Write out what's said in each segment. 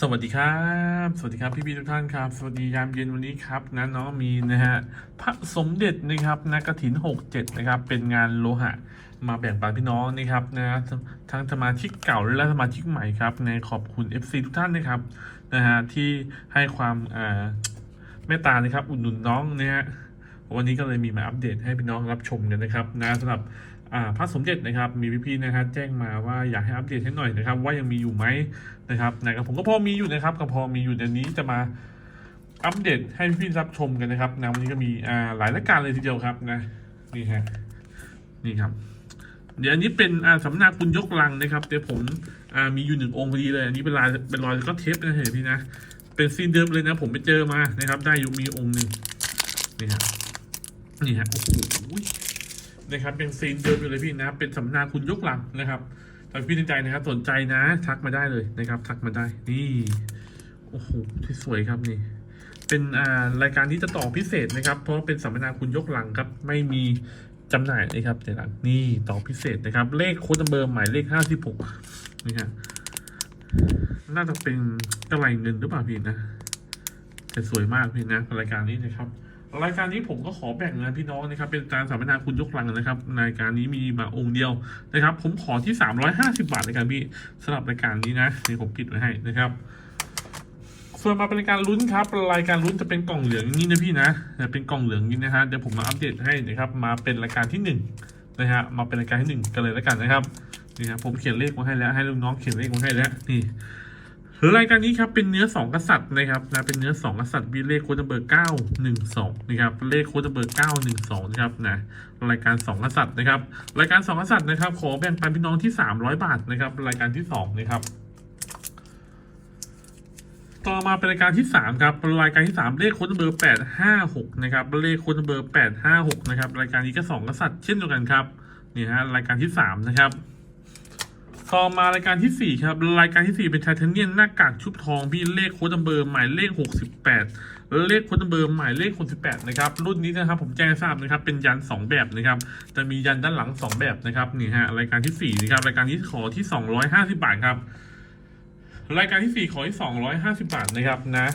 สวัสดีครับ สวัสดีครับพี่พี่ทุกท่านครับ สวัสดียามเย็นวันนี้ครับนะน้องมีนะฮะพระสมเด็จนะครับนะกฐินหกเจ็ดนะครับเป็นงานโลหะมาแบ่งปันพี่น้องนะครับนะทั้งสมาชิกเก่าและสมาชิกใหม่ครับในขอบคุณ FC ทุกท่านนะครับนะฮะที่ให้ความอ่าเมตตานะครับอุดหนุนน้องนะฮะวันนี้ก็เลยมีมาอัปเดตให้พี่น้องรับชมกันนะครับนะสำหรับพระสมเด็จนะครับมีพี่ๆนะครับแจ้งมาว่าอยากให้อัปเดตให้หน่อยนะครับ ว่ายังมีอยู่ไหมนะครับนะครับผมก็พอมีอยู่นะครับก็พอมีอยู่เดี๋ยวนี้จะมาอัปเดตให้พี่ๆรับชมกันนะครับนะวันนี้ก็มีอ่าหลายรายการเลยทีเดียวครับนะนี่ฮะนี่ครับ เดี๋ยวอันนี้เป็นอ่าสำนักคุณยกลังนะครับเดี๋ยวผมอ่ามีอยู่หนึ่งองค์พอดีเลย อันนี้เป็นลายเป็นรอยก็เทปนะเห็นพี่นะเป็นซีนเดิมเลยนะ ผมไปเจอมานะครับ ได้อยู่มีองค์หนึ่งนี่ฮะนี่ฮะโอ้โห นะครับเป็นซีนเดิมอยู่เลยพี่นะ เป็นสำนาคุณยกหลังนะครับถ้าพี่สนใจนะครับสนใจนะ ทักมาได้เลยนะครับ ทักมาได้นี่โอ้โหที่สวยครับนี่ เป็นอ่ารายการที่จะต่อพิเศษนะครับ เพราะเป็นสัมมนาคุณยกหลังครับ ไม่มีจำหน่ายนะครับเดี๋ยวหลังนี่ต่อพิเศษนะครับ เลขโค้ดเบอร์หมายเลขห้าสิบหกนี่ฮะน่าจะเป็นกระไรเงินหรือเปล่าพี่นะแต่สวยมากพี่นะรายการนี้นะครับ รายการนี้ผมก็ขอแบ่งเงินพี่น้องนะครับเป็นการสัมมนาคุณยกลังนะครับรายการนี้มีมาองค์เดียวนะครับ ผมขอที่ 350 บาทในการพี่สำหรับรายการนี้นะนี่ผมปิดไว้ให้นะครับ ส่วนมาเป็นการลุ้นครับ รายการลุ้นจะเป็นกล่องเหลืองนี้นะพี่นะจะเป็นกล่องเหลืองนี้นะฮะเดี๋ยวผมมาอัปเดตให้นะครับมาเป็นรายการที่หนึ่งนะฮะมาเป็นรายการที่หนึ่งกันเลยแล้วกันนะครับนี่ครับผมเขียนเลขมาให้แล้วให้ลูกน้องเขียนเลขมาให้แล้วนี่ รายการนี้ครับเป็นเนื้อสองกษัตริย์นะครับนะเป็นเนื้อสองกษัตริย์มีเลขโค้ดเบอร์เก้าหนึ่งสองนะครับเลขโค้ดเบอร์เก้าหนึ่งสองนะครับนะรายการสองกษัตริย์นะครับรายการสองกษัตริย์นะครับขอแบ่งปันพี่น้องที่สามร้อยบาทนะครับรายการที่สองนะครับต่อมาเป็นรายการที่สามครับรายการที่สามเลขโค้ดเบอร์แปดห้าหกนะครับเลขโค้ดเบอร์แปดห้าหกนะครับรายการนี้ก็สองกษัตริย์เช่นเดียวกันครับนี่ฮะรายการที่สามนะครับ ต่อมารายการที่ 4 ครับ รายการที่ 4 เป็นไทเทเนียนหน้ากากชุบทองพี่เลขโค้ดนัมเบอร์หมายเลข 68 เลขโค้ดนัมเบอร์หมายเลข 68 นะครับ รุ่นนี้นะครับผมแจ้งทราบนะครับ เป็นยัน 2 แบบนะครับ จะมียันด้านหลัง 2 แบบนะครับ นี่ฮะ รายการที่ 4 นะครับ รายการนี้ขอที่ 250 บาทครับ รายการที่ 4 ขอที่ 250 บาทนะครับนะ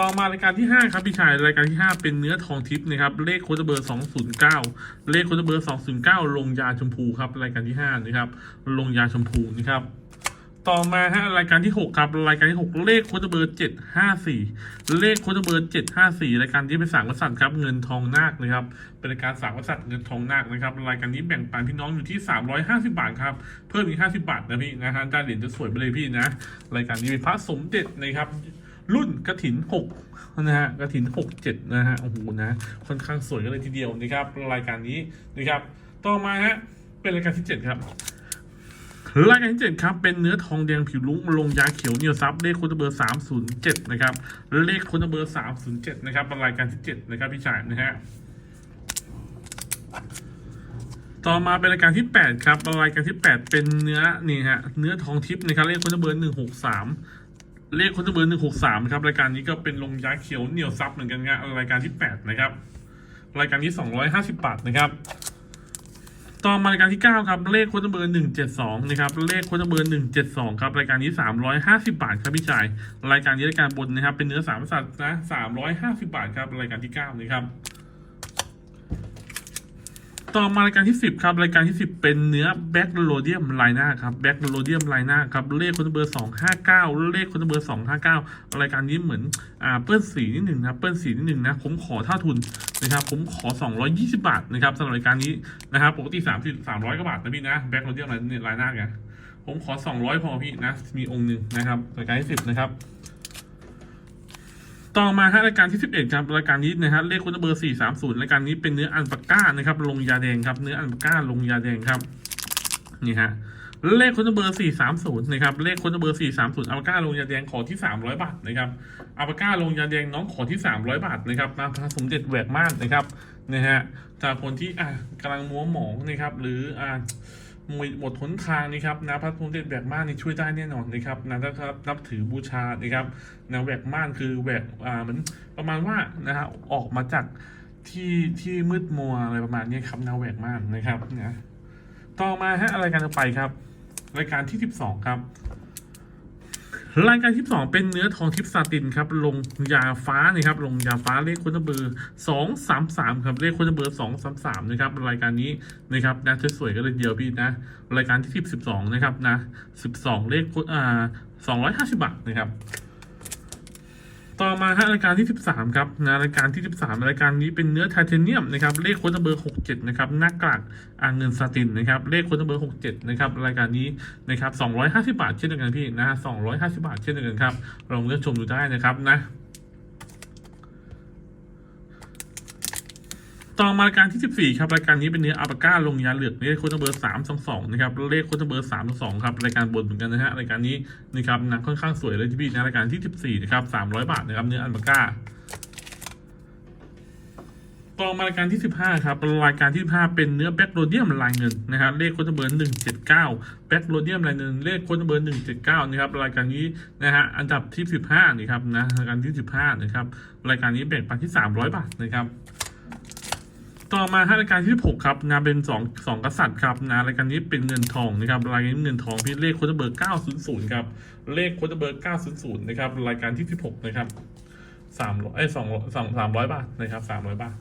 ต่อมารายการที่ 5 ครับพี่ชายรายการที่ 5 เป็นเนื้อทองทิพย์นะครับเลขโค้ดเบอร์ 209 เลขโค้ดเบอร์ 209 ลงยาชมพูครับรายการที่5นะครับลงยาชมพูนะครับต่อมาฮะรายการที่ 6 ครับ รายการที่ 6 เลขโค้ดเบอร์ 754 เลขโค้ดเบอร์ 754 รายการที่เป็นสามกษัตริย์ครับเงินทองนาคนะครับเป็นรายการสามกษัตริย์เงินทองนาคนะครับรายการนี้แบ่งปันพี่น้องอยู่ที่ 350 บาทครับเพิ่มอีก 50 บาทนะพี่นะฮะได้เหรียญจะสวยไปเลยพี่นะรายการนี้เป็นพระสมเด็จนะครับ รุ่นกระถินหกนะฮะกระถินหกเจ็ดนะฮะโอ้โหนะค่อนข้างสวยกันเลยทีเดียวนะครับรายการนี้นะครับ ต่อมาฮะเป็นรายการที่เจ็ดครับรายการที่เจ็ดครับ เป็นเนื้อทองแดงผิวลุ้งลงยาเขียวเนียวซับเลขโค้ดเบอร์สามศูนย์เจ็ดนะครับเลขโค้ดเบอร์สามศูนย์เจ็ดนะครับเป็นรายการที่เจ็ดนะครับพี่ชายนะฮะต่อมาเป็นรายการที่ 8 ครับรายการที่ 8 เป็นเนื้อนี่ฮะเนื้อทองทิพย์นะครับเลขคนเบอร์หนึ่งหกสาม เลขคนเบอร์หนึ่งหกสามครับรายการนี้ก็เป็นลงยาเขียวเหนียวซับเหมือนกันนะรายการที่8นะครับ รายการที่250บบาทนะครับ ต่อมารายการที่9ครับเลขคนเบอร์หนึ่งเจ็ดสองนะครับเลขคนเบอร์หนึ่งเจ็ดสองครับรายการนี้350บาทครับพี่ชายรายการนี้รายการบนนะครับเป็นเนื้อสามสัตว์นะ350บาทครับรายการที่9นะครับ ต่อมารายการที่ 10 ครับ รายการที่ 10 เป็นเนื้อแบ็กโลเดียมไลน่าครับแบ็กโลเดียมไลน่าครับ เลขคนเบอร์ 259 เลขคนเบอร์ 259 รายการนี้เหมือนอ่าเปื้อนสีนิดหนึ่งนะเปื้อนสีนิดหนึ่งนะ ผมขอเท่าทุนนะครับ ผมขอ 220 บาทนะครับสำหรับรายการนี้นะครับ ปกติ3 300กว่าบาทนะพี่นะแบ็กโลเดียมไลน่าไงผมขอ 200 พอพี่นะ มีองค์หนึ่งนะครับรายการที่ 10 นะครับ ต่อมาฮะรายการที่ 11ครับรายการนี้นะฮะเลขคุณเบอร์430รายการนี้เป็นเนื้ออันปาก้านะครับลงยาแดงครับเนื้ออันปาก้าลงยาแดงครับนี่ฮะเลขคุณเบอร์430นะครับเลขคุณเบอร์430อัลปาก้าลงยาแดงขอที่ 300 บาทนะครับอัลปาก้าลงยาแดงน้องขอที่ 300 บาทนะครับมาพระสมเด็จแหวกม่านนะครับนะฮะจากคนที่อะกำลังมัวหมองนะครับหรืออ่า มดหมดหนทางนะครับนะพระสมเด็จแหวกม่านนี่ช่วยได้แน่นอนนะครับนะถ้าครับนับถือบูชานะครับนะแหวกม่านคือแหวกอ่าเหมือนประมาณว่านะฮะออกมาจากที่ที่มืดมัวอะไรประมาณนี้ครับนะแหวกม่านนะครับนะต่อมาฮะรายการต่อไปครับ รายการที่ 12 ครับ รายการที่สองเป็นเนื้อทองทิพย์ซาตินครับ ลงยาฟ้านะครับ ลงยาฟ้าเลขคุณเบอร์สองสามสามครับ เลขคุณเบอร์สองสามสามนะครับ รายการนี้นะครับนะสวยๆก็เลยเดียวพี่นะ รายการที่สิบสิบสองนะครับนะสิบสองเลขคุณอ่าสองร้อยห้าสิบบาทนะครับ ต่อมาฮะรายการที่ 13 ครับนะรายการที่ 13 รายการนี้เป็นเนื้อไทเทเนียมนะครับเลขโค้ดเบอร์ 67 นะครับหน้ากากอ่างเงินสตินนะครับเลขโค้ดเบอร์ 67 นะครับรายการนี้นะครับ250 บาทเช่นเดียวกันพี่นะ250 บาทเช่นเดียวกันครับลองเลือกชมดูได้นะครับนะ ต่อมารายการที่ 14 ครับ รายการนี้เป็นเนื้ออัลปาก้าลงยาเหลือกเลขโค้ดเบอร์322นะครับเลขโค้ดเบอร์322ครับรายการบนเหมือนกันนะฮะรายการนี้นะครับนังค่อนข้างสวยเลยที่พี่นะรายการที่ 14 นะครับ300บาทนะครับเนื้ออัลปาก้าต่อมารายการที่ 15 ครับรายการที่ 15 เป็นเนื้อแบ็กโรเดียมลายเงินนะครับเลขโค้ดเบอร์179แบ็กโรเดียมลายเงินเลขโค้ดเบอร์179นะครับรายการนี้นะฮะอันดับที่ 15นี่ครับนะรายการที่ 15นะครับรายการนี้แบ่งปันที่ 300 บาทนะครับ ต่อมาฮะรายการที่6ครับนะเป็นสองสองกษัตริย์ครับนะรายการนี้เป็นเงินทองนะครับรายการนี้เงินทองพี่เลขโค้ดเบอร์900ครับเลขโค้ดเบอร์900นะครับรายการที่16นะครับ300เอ้ย2 2 300บาทนะครับ300บาท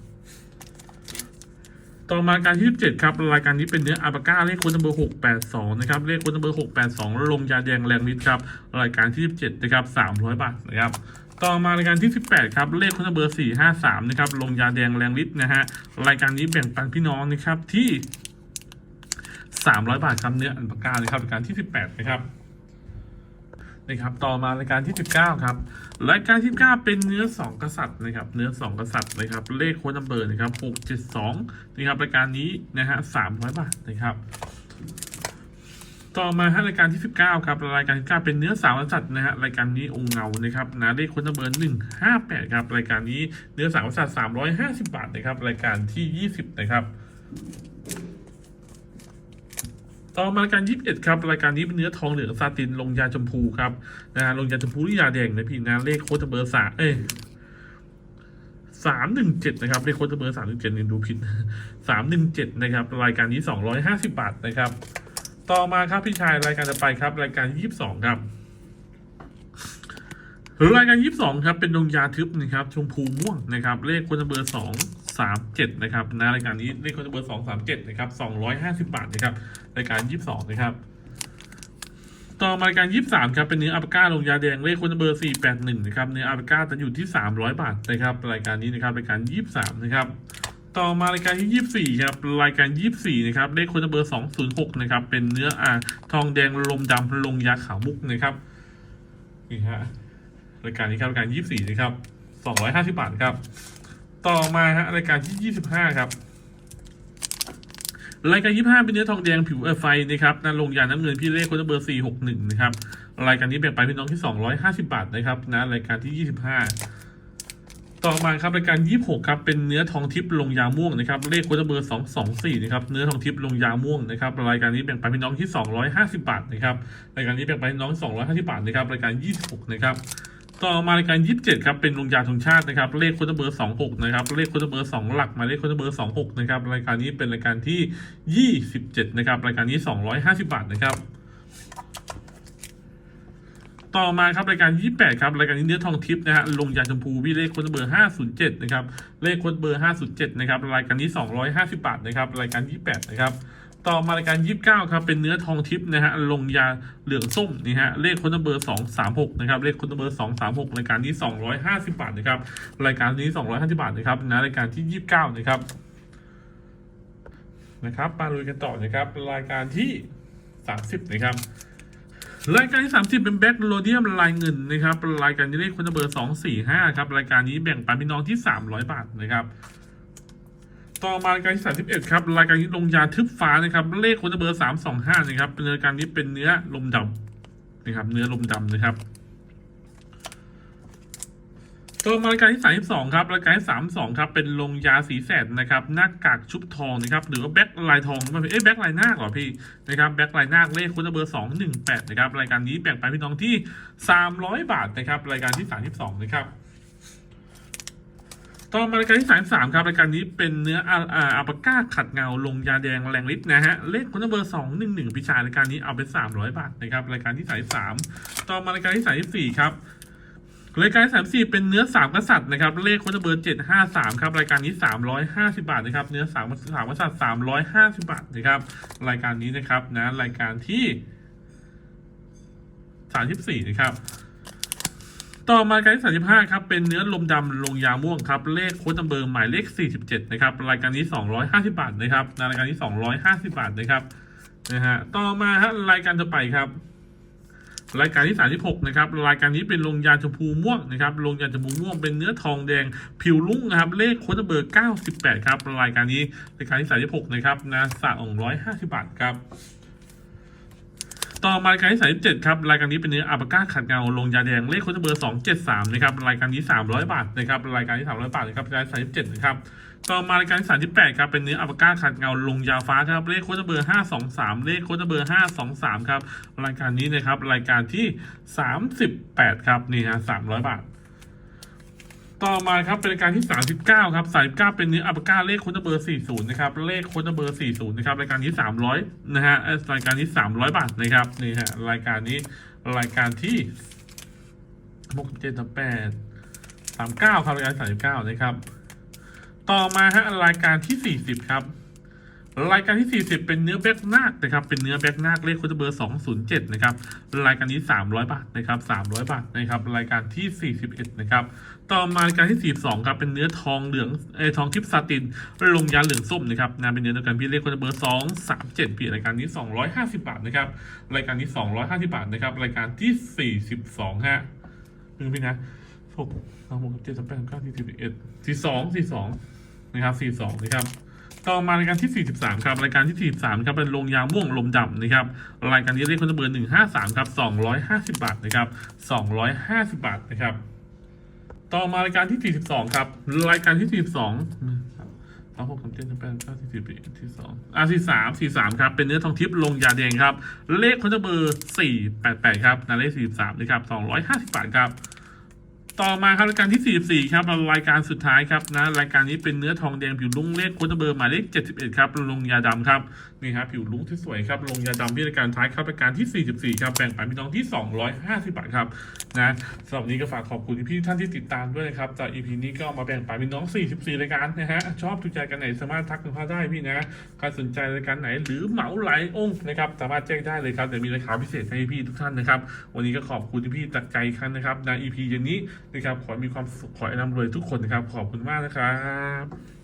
ต่อมาการที่17ครับรายการนี้เป็นเนื้ออัลปาก้าเลขโค้ดเบอร์682นะครับเลขโค้ดเบอร์682ลงยาแดงแรงฤทธิ์ครับรายการที่17นะครับ300 บาทนะครับ ต่อมารายการที่ 18 ครับ เลขค้ดเบอร์ 453 นะครับ ลงยาแดงแรงฤทธิ์นะฮะ รายการนี้แบ่งปันพี่น้องนะครับที่ 300 บาทครับเนื้ออัลปาก้านะครับรายการที่ 18 นะครับนะครับต่อมารายการที่ 19 ครับ รายการที่9เป็นเนื้อ 2 กษัตริย์นะครับ เนื้อ 2 กษัตริย์นะครับ เลขโค้ดนัมเบอร์นะครับ672 นะครับรายการนี้นะฮะ300 บาทนะครับ ต่อมาฮะรายการที่ 19 ครับรายการที่9เป็นเนื้อสาวกษัตริย์นะฮะรายการนี้องเงานะครับนะเลขคดนัมเบอร์158 ครับ รายการนี้เนื้อสาวกษัตริย์350 บาทนะครับรายการที่ 20 นะครับ ต่อมารายการ 21 ครับรายการนี้เป็นเนื้อทองเหลืองซาตินลงยาชมพูครับนะฮะลงยาชมพูหรือยาแดงนะพี่นะเลขโค้ดเบอร์สามเอ้ยสามหนึ่งเจ็ดนะครับเลขโค้ดเบอร์สามหนึ่งเจ็ดนี่ดูผิดสามหนึ่งเจ็ดนะครับรายการนี้สองร้อยห้าสิบบาทนะครับ ต่อมาครับพี่ชายรายการจะไปครับ รายการยี่สิบสองครับหรือรายการยี่สิบสองครับเป็นดวงยาทึบนะครับชมพูม่วงนะครับ เลขคนเบอร์สองสามเจ็ดนะครับนะรายการนี้เลขคนเบอร์สองสามเจ็ดนะครับสองร้อยห้าสิบบาทนะครับรายการยี่สิบสองนะครับต่อมารายการยี่สิบสามครับเป็นเนื้ออัปาก้าลงยาแดงเลขคนเบอร์สี่แปดหนึ่งนะครับเนื้ออัปาก้าจะอยู่ที่สามร้อยบาทนะครับรายการนี้นะครับรายการยี่สิบสามนะครับ ต่อมารายการที่ยี่สี่ครับ รายการยี่สี่นะครับเลขคนเบอร์สองศูนะครับ เป็นเนื้ออ่าทองแดงลมดำลงยาขาวมุกนะครับนี่ฮะรายการนี้ครับรายการ 24 นะครับ 250 บาทครับ ต่อมาฮะรายการที่ 25 ครับรายการ 25 เป็นเนื้อทองแดงผิวเอไฟนะครับนะลงยาน้ำเงินพี่เลขคนเบอร์ 461 นะครับรายการนี้แบ่งไปพี่น้องที่ 250 บาทนะครับนะรายการที่ 25 ต่อมาครับรายการ26ครับเป็นเนื้อทองทิพย์ลงยาม่วงนะครับเลขคนเบอร์224นะครับเนื้อทองทิพย์ลงยาม่วงนะครับรายการนี้แบ่งไปพี่น้องที่250บาทนะครับรายการนี้แบ่งไปพี่น้อง250บาทนะครับรายการ26นะครับต่อมารายการ27ครับเป็นลงยาธงชาตินะครับเลขโค้ดเบอร์26นะครับเลขโค้ดเบอร์2หลักมาเลขโค้ดเบอร์26นะครับรายการนี้เป็นรายการที่27นะครับรายการนี้250บาทนะครับ ต่อมาครับรายการ 28 ครับรายการนี้เนื้อทองทิพย์นะฮะลงยาชมพูวิเลขค้ดเบอร์ 507 นะครับเลขค้ดเบอร์ 507 นะครับรายการนี้ 250 บาทนะครับรายการ 28 นะครับต่อมารายการ 29 ครับ เป็นเนื้อทองทิพย์นะฮะ ลงยาเหลืองส้มนี่ฮะ เลขคนเบอร์ 236 นะครับ เลขคนเบอร์ 236 รายการนี้ 250 บาทนะครับ รายการนี้ 250 บาทนะครับนะรายการที่ 29 นะครับ นะครับ มาลุยกันต่อนะครับ รายการที่ 30 นะครับ รายการที่ 30 เป็นแบ็กโลเดียมลายเงินนะครับรายการนี้เลขคนเบอร์ 245 ครับรายการนี้แบ่งปันพี่น้องที่ 300 บาทนะครับต่อมารายการที่ 31 ครับรายการนี้ลงยาทึบฟ้านะครับเลขคนเบอร์ 325 นะครับเป็นรายการนี้เป็นเนื้อลมดำนะครับเนื้อลมดำนะครับ ต่อมารายการที่ 32 ครับรายการที่32 ครับ เป็นลงยาสีแสดนะครับ หน้ากากชุบทองนะครับ หรือว่าแบ็คลายทองมันเป็นเอ๊ะแบ็คลายนาคเหรอพี่นะครับ แบ็คลายนาคเลขคุณเบอร์ 218 นะครับ รายการนี้แบ่งไปพี่น้องที่ 300 บาทนะครับ รายการที่ 32 นะครับต่อมารายการที่สามสามครับ รายการนี้เป็นเนื้ออาอ่าอัลปาก้าขัดเงาลงยาแดงแรงฤทธิ์นะฮะ เลขคนเบอร์สองหนึ่งหนึ่งพิชารายการนี้เอาไปสามร้อยบาทนะครับ รายการที่สายสามต่อมารายการที่สายสี่ครับ รายการสามสี่เป็นเนื้อสามกษัตริย์นะครับ เลขโค้ดเบอร์เจ็ดห้าสามครับ รายการนี้สามร้อยห้าสิบาทนะครับ เนื้อสามสามกษัตริย์สามร้อยห้าสิบาทนะครับ รายการนี้นะครับนะรายการที่สามสิบสี่นะครับต่อมาการที่สามสิบห้าครับ เป็นเนื้อลมดำลงยาม่วงครับ เลขโค้ดเบอร์หมายเลขสี่สิบเจ็ดนะครับ รายการนี้สองร้อยห้าสิบาทนะครับในรายการนี้สองร้อยห้าสิบาทนะครับ นะฮะ ต่อมาฮะรายการต่อไปครับ รายการที่ 36 นะครับ รายการนี้เป็นลงยาชมพูม่วงนะครับ ลงยาชมพูม่วงเป็นเนื้อทองแดงผิวลุ่งนะครับ เลขโค้ดเบอร์ 98 ครับ รายการนี้รายการที่ 36 นะครับนะสะอง150 บาทครับต่อมารายการที่37ครับรายการนี้เป็นเนื้ออัลปาก้าขัดเงาลงยาแดงเลขโค้ดเบอร์273นะครับรายการนี้300บาทนะครับรายการที่300บาทนะครับรายการที่37นะครับ ต่อมารายการที่38ครับเป็นเนื้ออัลปาก้าขัดเงาลงยาวฟ้าครับเลขโค้ดเบอร์523เลขโค้ดเบอร์523ครับรายการนี้นะครับรายการที่38ครับนี่ฮะ300บาท ต่อมาครับเป็นรายการที่39ครับ39เก้าเป็นเนื้ออัลปาก้าเลขโค้ดเบอร์40นย์นะครับเลขโค้ดเบอร์40นย์นะครับรายการนี้300นะฮะรายการนี้300บาทนะครับนี่ฮะรายการนี้รายการที่67 8 39ครับรายการ39นะครับ ต่อมาฮะรายการที่ 40 ครับ รายการที่ 40 เป็นเนื้อแบ็กนาคนะครับ เป็นเนื้อแบ็กนาคเลขค้ดเบอร์ 207 นะครับ รายการนี้ 300 บาทนะครับ 300 บาทนะครับ รายการที่ 41 นะครับ ต่อมารายการที่ 42 ครับ เป็นเนื้อทองเหลืองเอทองทิพย์ซาติน ลงยาเหลืองส้มนะครับงานเป็นเนื้อเดียวกันพี่เลขค้ดเบอร์ 237พี่รายการนี้ 250 บาทนะครับ รายการนี้ 250 บาทนะครับ รายการที่ 42 ฮะนึงพี่นะหกสองหกเจ็ดสามแปดเก้าสี่สิบเอ็ดสี่สองสี่สอง นะครับ 42 นะครับ ต่อมารายการที่ 43 ครับ รายการที่ 43 ครับเป็นลงยาม่วงลมดำนะครับ รายการนี้เลขคนเบอร์ 153 ครับ 250 บาทนะครับ 250 บาทนะครับ ต่อมารายการที่ 42 ครับ รายการที่ 42สองหกสามเจ็ดสามแปดเก้าสี่สิบเอ็ดที่สองอ่าสี่สามสี่สามครับ เป็นเนื้อทองทิพย์ลงยาแดงครับ เลขคนเบอร์สี่แปดแปดครับนเลขสี่สามนะครับสองร้อยห้าสิบบาทครับ ต่อมาครับรายการที่ 44 ครับรายการสุดท้ายครับนะรายการนี้เป็นเนื้อทองแดงผิวลุ้งเลขโค้ดเบอร์หมายเลข 71 ครับลงยาดำครับนี่ครับผิวลุ้งที่สวยครับลงยาดำที่รายการท้ายครับรายการที่ 44 ครับแบ่งปันพี่น้องที่ 250 บาทครับ นะสำหรับนี้ก็ฝากขอบคุณพี่ท่านที่ติดตามด้วยนะครับ จาก EP นี้ก็มาแบ่งปันพี่น้อง 44 รายการนะฮะ ชอบถูกใจกันไหนสามารถทักกันมาได้พี่นะใครสนใจรายการไหนหรือเหมาหลายองค์นะครับ สามารถแจ้งได้เลยครับเดี๋ยวมีราคาพิเศษให้พี่ทุกท่านนะครับ วันนี้ก็ขอบคุณพี่ๆจากใจครั้งนะครับใน EP เย็นนี้นะครับ ขอมีความสุขขอให้ร่ำรวยทุกคนนะครับ ขอบคุณมากนะครับ